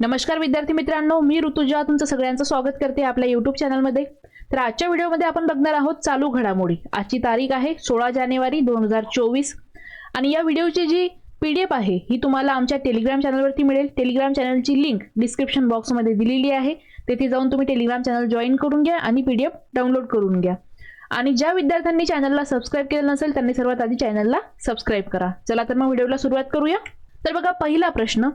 नमस्कार विद्यार्थी मित्रांनो मी ऋतुजा तुमचं सगळ्यांचं स्वागत करते आपल्या युट्यूब चॅनलमध्ये तर आजच्या व्हिडिओमध्ये आपण बघणार आहोत चालू घडामोडी. आजची तारीख आहे सोळा जानेवारी दोन हजार चोवीस. आणि या व्हिडिओची जी पी डी एफ आहे ही तुम्हाला आमच्या टेलिग्राम चॅनलवरती मिळेल. टेलिग्राम चॅनलची लिंक डिस्क्रिप्शन बॉक्समध्ये दिलेली आहे. तेथे जाऊन तुम्ही टेलिग्राम चॅनल जॉईन करून घ्या आणि पी डी एफ डाउनलोड करून घ्या. आणि ज्या विद्यार्थ्यांनी चॅनलला सबस्क्राईब केलं नसेल त्यांनी सर्वात आधी चॅनलला सबस्क्राईब करा. चला तर मग व्हिडिओला सुरुवात करूया. तर बघा पहिला प्रश्न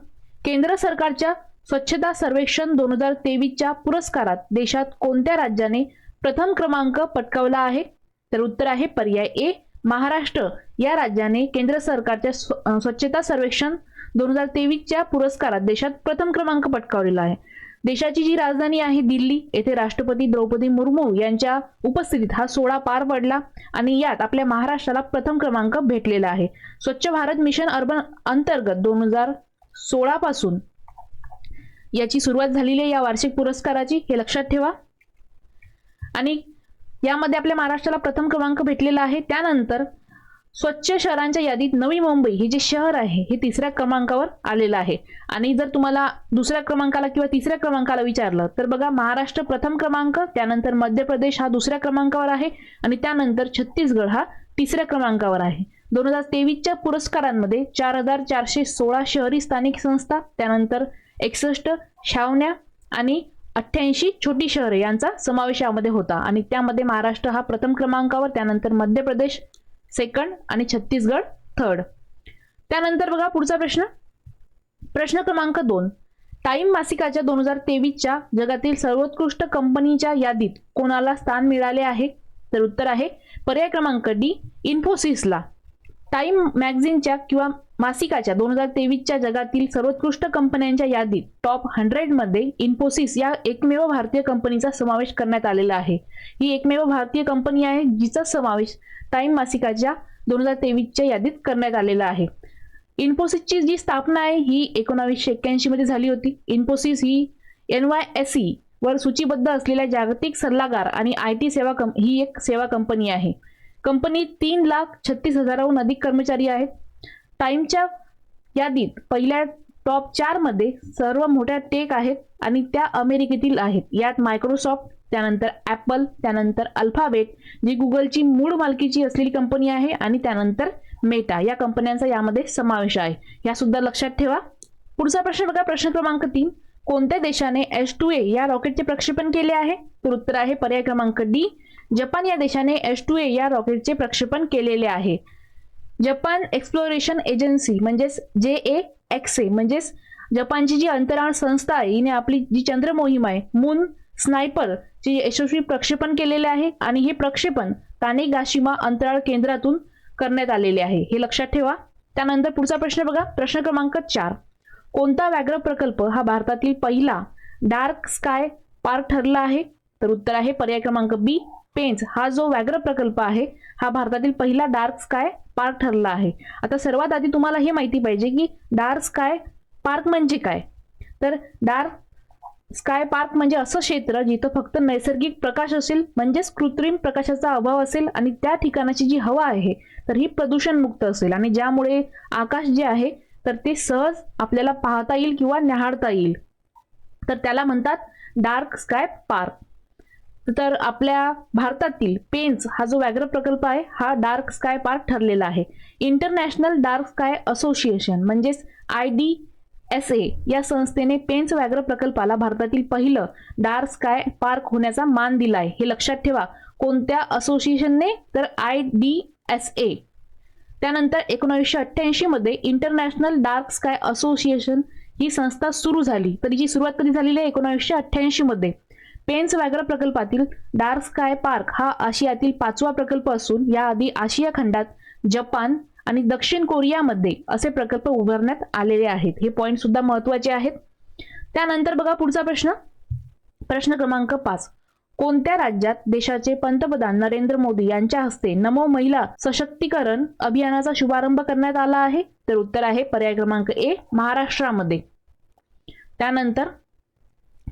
केंद्र सरकारच्या स्वच्छता सर्वेक्षण दोन हजार तेवीसच्या पुरस्कारात देशात कोणत्या राज्याने प्रथम क्रमांक पटकावला आहे? तर उत्तर आहे पर्याय ए महाराष्ट्र. या राज्याने केंद्र सरकारच्या स्वच्छता सर्वेक्षण दोन हजार तेवीसच्या पुरस्कारात देशात प्रथम क्रमांक पटकावलेला आहे. देशाची जी राजधानी आहे दिल्ली येथे राष्ट्रपती द्रौपदी मुर्मू यांच्या उपस्थितीत हा सोहळा पार पडला आणि यात आपल्या महाराष्ट्राला प्रथम क्रमांक भेटलेला आहे. स्वच्छ भारत मिशन अर्बन अंतर्गत दोन हजार सोळा पासून याची सुरुवात झालेली आहे या वार्षिक पुरस्काराची हे लक्षात ठेवा. आणि यामध्ये आपल्या महाराष्ट्राला प्रथम क्रमांक भेटलेला आहे. त्यानंतर स्वच्छ शहरांच्या यादीत नवी मुंबई हे जे शहर आहे हे तिसऱ्या क्रमांकावर आलेलं आहे. आणि जर तुम्हाला दुसऱ्या क्रमांकाला किंवा तिसऱ्या क्रमांकाला विचारलं तर बघा महाराष्ट्र प्रथम क्रमांक त्यानंतर मध्य प्रदेश हा दुसऱ्या क्रमांकावर आहे आणि त्यानंतर छत्तीसगड हा तिसऱ्या क्रमांकावर आहे. दोन हजार तेवीसच्या पुरस्कारांमध्ये चार हजार चारशे सोळा शहरी स्थानिक संस्था त्यानंतर एकसष्ट छावण्या आणि अठ्ठ्याऐंशी छोटी शहरे यांचा समावेश यामध्ये होता. आणि त्यामध्ये महाराष्ट्र हा प्रथम क्रमांकावर त्यानंतर मध्य प्रदेश सेकंड आणि छत्तीसगड थर्ड त्यानंतर बघा पुढचा प्रश्न. प्रश्न क्रमांक दोन. टाइम मासिकाच्या दोन हजार तेवीसच्या जगातील सर्वोत्कृष्ट कंपनीच्या यादीत कोणाला स्थान मिळाले आहे? तर उत्तर आहे पर्याय क्रमांक डी इन्फोसिसला. टाइम मॅगझिनच्या किंवा मासिकाच्या दोन हजार तेवीसच्या जगातील सर्वोत्कृष्ट कंपन्यांच्या यादीत टॉप हंड्रेडमध्ये इन्फोसिस या एकमेव भारतीय कंपनीचा समावेश करण्यात आलेला आहे. ही एकमेव भारतीय कंपनी आहे जिचा समावेश टाइम मासिकाच्या दोन हजार तेवीसच्या यादीत करण्यात आलेला आहे. इन्फोसिसची जी स्थापना आहे ही एकोणावीसशे एक्क्याऐंशी मध्ये झाली होती. इन्फोसिस ही एन वाय एस ई वर सूचीबद्ध असलेल्या जागतिक सल्लागार आणि आय टी सेवा कंप ही एक सेवा कंपनी आहे. कंपनीत तीन लाख छत्तीस हजाराहून अधिक कर्मचारी आहेत. टाइमच्या यादीत पहिल्या टॉप चारमध्ये सर्व मोठ्या टेक आहेत आणि त्या अमेरिकेतील आहेत. यात मायक्रोसॉफ्ट त्यानंतर ॲपल त्यानंतर अल्फाबेट जी गुगलची मूळ मालकीची असलेली कंपनी आहे आणि त्यानंतर मेटा. या कंपन्यांचा यामध्ये समावेश आहे. या सुद्धा लक्षात ठेवा. पुढचा प्रश्न बघा. प्रश्न क्रमांक तीन. कोणत्या देशाने एस टू ए या रॉकेटचे प्रक्षेपण केले आहे? तर उत्तर आहे पर्याय क्रमांक डी. जपान या देशाने एस टू ए या रॉकेटचे प्रक्षेपण केलेले आहे. जपान एक्सप्लोरेशन एजन्सी म्हणजेच जे ए एक्स ए म्हणजेच जपानची जी अंतराळ संस्था आहे हिने आपली जी चंद्र मोहीम आहे मून स्नायपर चे यशस्वी प्रक्षेपण केलेले आहे आणि हे प्रक्षेपण तानेगाशिमा अंतराळ केंद्रातून करण्यात आलेले आहे. हे लक्षात ठेवा. त्यानंतर पुढचा प्रश्न बघा. प्रश्न क्रमांक चार. कोणता व्याघ्र प्रकल्प हा भारतातील पहिला डार्क स्काय पार्क ठरला आहे? तर उत्तर आहे पर्याय क्रमांक बी. पेंच. हा जो व्याघ्र प्रकल्प आहे हा भारतातील पहिला डार्क स्काय पार्क ठरला आहे. आता सर्वात आधी तुम्हाला हे माहिती पाहिजे की डार्क स्काय पार्क म्हणजे काय? तर डार्क स्काय पार्क म्हणजे असं क्षेत्र जिथं फक्त नैसर्गिक प्रकाश असेल म्हणजेच कृत्रिम प्रकाशाचा अभाव असेल आणि त्या ठिकाणाची जी हवा आहे तर ही प्रदूषणमुक्त असेल. आणि ज्यामुळे आकाश जे आहे तर ते सहज आपल्याला पाहता येईल किंवा न्याहाळता येईल. तर त्याला म्हणतात डार्क स्काय पार्क. तर आपल्या भारतातील पेन्स हा जो व्याघ्र प्रकल्प आहे हा डार्क स्काय पार्क ठरलेला आहे. इंटरनॅशनल डार्क स्काय असोसिएशन म्हणजेच आय डी एस ए या संस्थेने पेन्स व्याघ्र प्रकल्पाला भारतातील पहिलं डार्क स्काय पार्क होण्याचा मान दिला आहे. हे लक्षात ठेवा कोणत्या असोसिएशनने? तर आय डी एस ए. त्यानंतर एकोणीसशे अठ्ठ्याऐंशी मध्ये इंटरनॅशनल डार्क स्काय असोसिएशन ही संस्था सुरू झाली. तर हिची सुरुवात कधी झालेली आहे? एकोणीसशे अठ्ठ्याऐंशी मध्ये. पेन्स व्याघ्र प्रकल्पातील डार्क स्काय पार्क हा आशियातील पाचवा प्रकल्प असून याआधी आशिया खंडात जपान आणि दक्षिण कोरियामध्ये असे प्रकल्प उभारण्यात आलेले आहेत. हे पॉईंट सुद्धा महत्त्वाचे आहेत. त्यानंतर बघा पुढचा प्रश्न. प्रश्न क्रमांक पाच. कोणत्या राज्यात देशाचे पंतप्रधान नरेंद्र मोदी यांच्या हस्ते नमो महिला सशक्तीकरण अभियानाचा शुभारंभ करण्यात आला आहे? तर उत्तर आहे पर्याय क्रमांक ए महाराष्ट्रामध्ये. त्यानंतर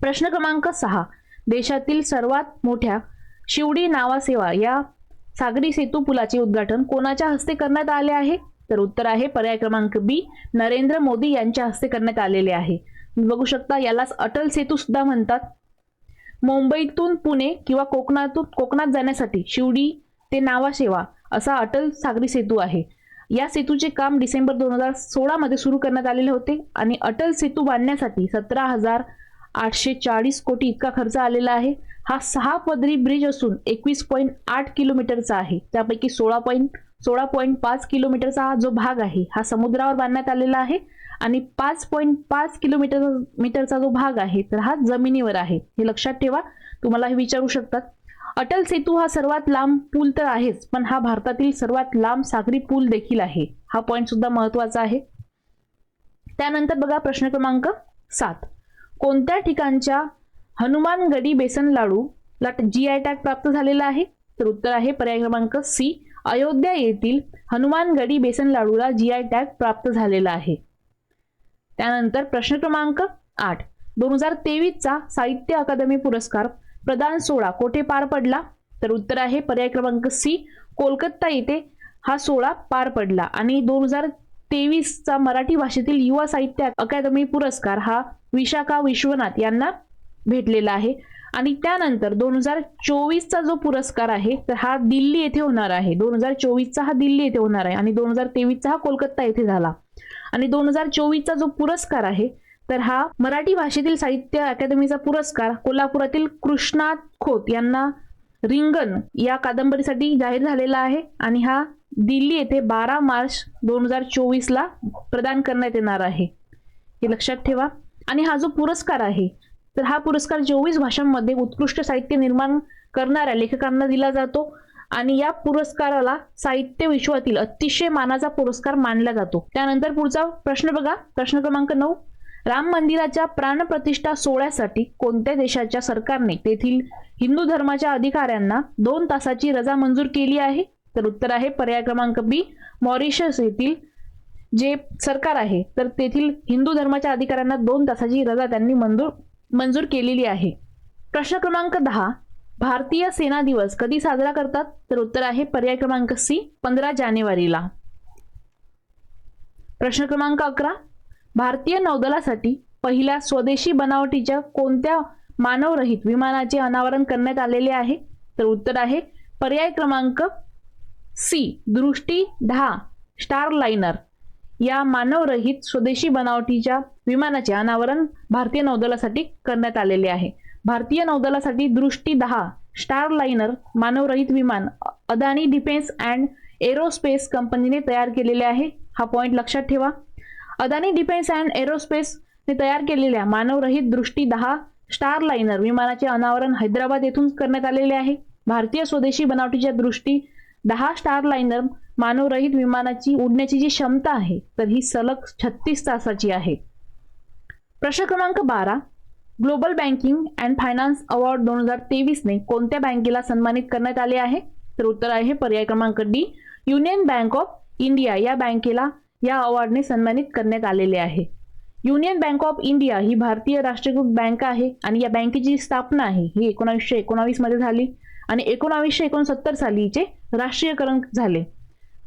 प्रश्न क्रमांक सहा. देशातील सर्वात मोठ्या शिवडी नावासेवा या सागरी सेतू पुलाचे उद्घाटन कोणाच्या हस्ते करण्यात आले आहे? तर उत्तर आहे पर्याय क्रमांक बी नरेंद्र मोदी यांच्या हस्ते करण्यात आलेले आहे. बघू शकता यालाच अटल सेतू सुद्धा म्हणतात. मुंबईतून पुणे किंवा कोकणातून कोकणात जाण्यासाठी शिवडी ते नावाशेवा असा अटल सागरी सेतू आहे. या सेतूचे काम डिसेंबर दोन हजार सोळामध्ये सुरू करण्यात आलेले होते आणि अटल सेतू बांधण्यासाठी सतरा हजार आठशे चाळीस कोटी इतका खर्च आलेला आहे. हा सहा पदरी ब्रिज असून एकवीस पॉईंट आठ किलोमीटरचा आहे. त्यापैकी सोळा पॉईंट सोळा पॉईंट पाच किलोमीटरचा हा जो भाग आहे हा समुद्रावर बांधण्यात आलेला आहे आणि पाच पॉईंट पाच किलोमीटर मीटरचा जो भाग आहे तर हा जमिनीवर आहे. हे लक्षात ठेवा तुम्हाला हे विचारू शकतात. अटल सेतू हा सर्वात लांब पूल तर आहेच पण हा भारतातील सर्वात लांब सागरी पूल देखील आहे. हा पॉईंट सुद्धा महत्त्वाचा आहे. त्यानंतर बघा प्रश्न क्रमांक सात. कोणत्या ठिकाणच्या हनुमानगडी बेसन लाडूला जी आय टॅग प्राप्त झालेला आहे? तर उत्तर आहे पर्याय क्रमांक सी अयोध्या येथील हनुमानगडी बेसन लाडूला जी आय टॅग प्राप्त झालेला आहे. त्यानंतर प्रश्न क्रमांक आठ. दोन हजार तेवीसचा साहित्य अकादमी पुरस्कार प्रदान सोहळा कोठे पार पडला? तर उत्तर आहे पर्याय क्रमांक सी कोलकाता येथे हा सोहळा पार पडला आणि दोन हजार तेवीसचा मराठी भाषेतील युवा साहित्य अकादमी पुरस्कार हा विशाखा विश्वनाथ यांना भेटलेला आहे. आणि त्यानंतर दोन हजार चोवीसचा जो पुरस्कार आहे तर हा दिल्ली येथे होणार आहे. दोन हजार चोवीसचा हा दिल्ली येथे होणार आहे आणि दोन हजार तेवीसचा हा कोलकाता येथे झाला. आणि दोन हजार चोवीसचा जो पुरस्कार आहे तर हा मराठी भाषेतील साहित्य अकादमीचा पुरस्कार कोल्हापुरातील कृष्णा खोत यांना रिंगण या कादंबरीसाठी जाहीर झालेला आहे. आणि हा दिल्ली येथे बारा मार्च दोन हजार चोवीसला प्रदान करण्यात येणार आहे. हे लक्षात ठेवा. आणि हा जो पुरस्कार आहे तर हा पुरस्कार चोवीस भाषांमध्ये उत्कृष्ट साहित्य निर्माण करणाऱ्या लेखकांना दिला जातो आणि या पुरस्काराला साहित्य विश्वातील अतिशय मानाचा पुरस्कार मानला जातो. त्यानंतर पुढचा प्रश्न बघा. प्रश्न क्रमांक नऊ. राम मंदिराच्या प्राणप्रतिष्ठा सोहळ्यासाठी कोणत्या देशाच्या सरकारने तेथील हिंदू धर्माच्या अधिकाऱ्यांना दोन तासाची रजा मंजूर केली आहे? तर उत्तर आहे पर्याय क्रमांक बी मॉरिशस येथील जे सरकार आहे तर तेथील हिंदू धर्माच्या अधिकाऱ्यांना दोन तासाची रजा त्यांनी मंजूर मंजूर केलेली आहे. प्रश्न क्रमांक दहा भारतीय सेना दिवस कधी साजरा करतात? तर उत्तर आहे पर्याय क्रमांक सी पंधरा जानेवारीला. प्रश्न क्रमांक अकरा भारतीय नौदलासाठी पहिल्या स्वदेशी बनावटीच्या कोणत्या मानवरहित विमानाचे अनावरण करण्यात आलेले आहे? तर उत्तर आहे पर्याय क्रमांक सी दृष्टी दहा स्टार लाइनर. या मानवरहित स्वदेशी बनावटीच्या विमानाचे अनावरण भारतीय नौदलासाठी करण्यात आलेले आहे. भारतीय नौदलासाठी दृष्टी दहा स्टार लाइनर मानवरहित विमान अदानी डिफेन्स अँड एरोस्पेस कंपनीने तयार केलेले आहे. हा पॉईंट लक्षात ठेवा. अदानी डिफेन्स अँड एरोस्पेसने तयार केलेल्या मानवरहित दृष्टी दहा स्टार लाइनर विमानाचे अनावरण हैदराबाद येथून करण्यात आलेले आहे. भारतीय स्वदेशी बनावटीच्या दृष्टी दहा स्टार लाइनर मानवरहित विमानाची उडण्याची जी क्षमता आहे तर ही सलग छत्तीस तासाची आहे. प्रश्न क्रमांक बारा global banking and finance award दोन हजार तेवीसने कोणत्या बँकेला सन्मानित करण्यात आले आहे? तर उत्तर आहे पर्याय क्रमांक D union bank of India या बँकेला या अवॉर्डने सन्मानित करण्यात आलेले आहे. युनियन बँक ऑफ इंडिया ही भारतीय राष्ट्रीयकृत बँक आहे आणि या बँकेची स्थापना आहे ही एकोणावीसशे एकोणावीसमध्ये झाली. आणि एकोणावीसशे एकोणसत्तर साली राष्ट्रीयकरण झाले.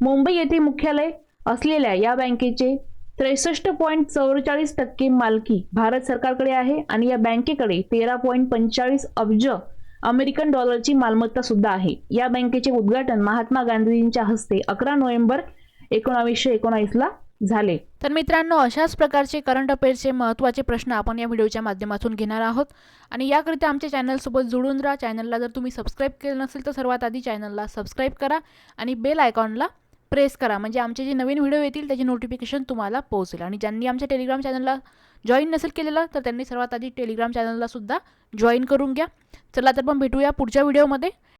मुंबई येथे मुख्यालय असलेल्या या बँकेचे त्रेसष्ट पॉईंट चौवेचाळीस टक्के मालकी भारत सरकारकडे आहे आणि या बँकेकडे तेरा पॉईंट पंचेचाळीस अब्ज अमेरिकन डॉलरची मालमत्ता सुद्धा आहे. या बँकेचे उद्घाटन महात्मा गांधींच्या हस्ते अकरा नोव्हेंबर एकोणावीसशे एकोणावीसला झाले. तर मित्रांनो अशाच प्रकारचे करंट अफेअर्सचे महत्त्वाचे प्रश्न आपण या व्हिडिओच्या माध्यमातून घेणार आहोत. आणि याकरिता आमच्या चॅनलसोबत जुळून राहा. चॅनलला जर तुम्ही सबस्क्राईब केलं नसेल तर सर्वात आधी चॅनलला सबस्क्राईब करा आणि बेल आयकॉनला प्रेस करा. म्हणजे आमचे जे नवीन व्हिडिओ येतील त्याचे नोटिफिकेशन तुम्हाला पोहोचेल. आणि ज्यांनी आमच्या टेलिग्राम चॅनलला जॉईन नसेल केलेलं तर त्यांनी सर्वात आधी टेलिग्राम चॅनलला सुद्धा जॉईन करून घ्या. चला तर पण भेटूया पुढच्या व्हिडिओमध्ये.